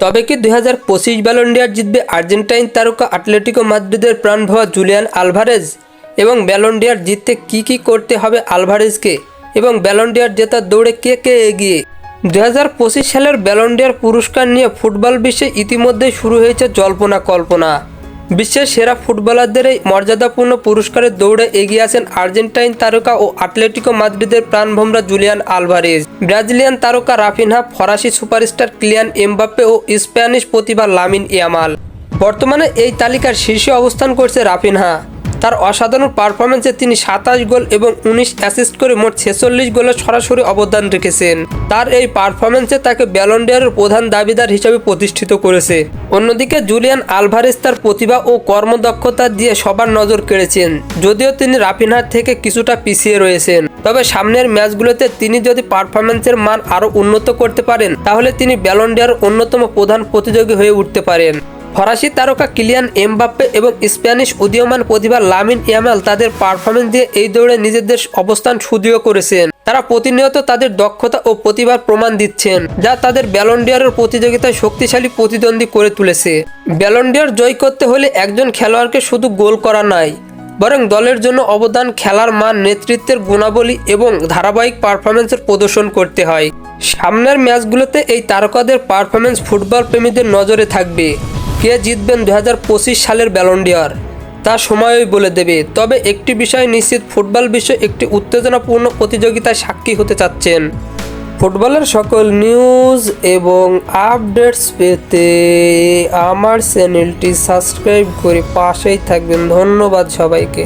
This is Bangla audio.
তবে কি দুই হাজার পঁচিশ ব্যালন্ডিয়ার জিতবে আর্জেন্টাইন তারকা আটলেটিকো মাদ্রিদের প্রাণ ভাবা জুলিয়ান আলভারেজ? এবং ব্যালন্ডিয়ার জিততে কি কি করতে হবে আলভারেজকে? এবং ব্যালন্ডিয়ার জেতার দৌড়ে কে কে এগিয়ে? দু হাজার পঁচিশ সালের ব্যালন্ডিয়ার পুরস্কার নিয়ে ফুটবল বিশ্বে ইতিমধ্যেই শুরু হয়েছে জল্পনা কল্পনা। বিশ্বের সেরা ফুটবলারদের এই মর্যাদাপূর্ণ পুরস্কারের দৌড়ে এগিয়ে আছেন আর্জেন্টাইন তারকা ও আটলেটিকো মাদ্রিদের প্রাণভোমরা জুলিয়ান আলভারেজ। ব্রাজিলিয়ান তারকা রাফিনহা, ফরাসি সুপারস্টার ক্লিয়ান এমবাপ্পে ও স্প্যানিশ প্রতিভা লামিন ইয়ামাল। বর্তমানে এই তালিকার শীর্ষে অবস্থান করছে রাফিনহা। তার অসাধারণ পারফরমেন্সে তিনি সাতাশ গোল এবং উনিশ অ্যাসিস্ট করে মোট ছেচল্লিশ গোলের সরাসরি অবদান রেখেছেন। তার এই পারফরমেন্সে তাকে ব্যালন্ডিয়ারের প্রধান দাবিদার হিসেবে প্রতিষ্ঠিত করেছে। অন্যদিকে জুলিয়ান আলভারেজ তার প্রতিভা ও কর্মদক্ষতা দিয়ে সবার নজর কেড়েছেন, যদিও তিনি রাফিনহার থেকে কিছুটা পিছিয়ে রয়েছেন। তবে সামনের ম্যাচগুলোতে তিনি যদি পারফরমেন্সের মান আরও উন্নত করতে পারেন, তাহলে তিনি ব্যালন্ডিয়ার অন্যতম প্রধান প্রতিযোগী হয়ে উঠতে পারেন। ফরাসি তারকা কিলিয়ান এমবাপ্পে এবং স্প্যানিশ উদীয়মান প্রতিভা লামিন ইয়ামাল তাদের পারফরমেন্স দিয়ে এই দৌড়ে নিজেদের অবস্থান সুদৃঢ় করেছেন। তারা প্রতিনিয়ত তাদের দক্ষতা ও প্রতিভার প্রমাণ দিচ্ছেন, যা তাদের ব্যালন্ডিয়ারের প্রতিযোগিতায় শক্তিশালী প্রতিদ্বন্দ্বী করে তুলেছে। ব্যালন্ডিয়ার জয় করতে হলে একজন খেলোয়াড়কে শুধু গোল করা নয়, বরং দলের জন্য অবদান, খেলার মান, নেতৃত্বের গুণাবলী এবং ধারাবাহিক পারফরমেন্সের প্রদর্শন করতে হয়। সামনের ম্যাচগুলোতে এই তারকাদের পারফরমেন্স ফুটবল প্রেমীদের নজরে থাকবে। কে জিতবেন দু হাজার পঁচিশ সালের ব্যালন্ডিয়ার তা সময়ই বলে দেবে। তবে একটি বিষয় নিশ্চিত, ফুটবল বিশ্ব একটি উত্তেজনাপূর্ণ প্রতিযোগিতায় সাক্ষী হতে চাচ্ছেন। ফুটবলের সকল নিউজ এবং আপডেটস পেতে আমার চ্যানেলটি সাবস্ক্রাইব করে পাশেই থাকবেন। ধন্যবাদ সবাইকে।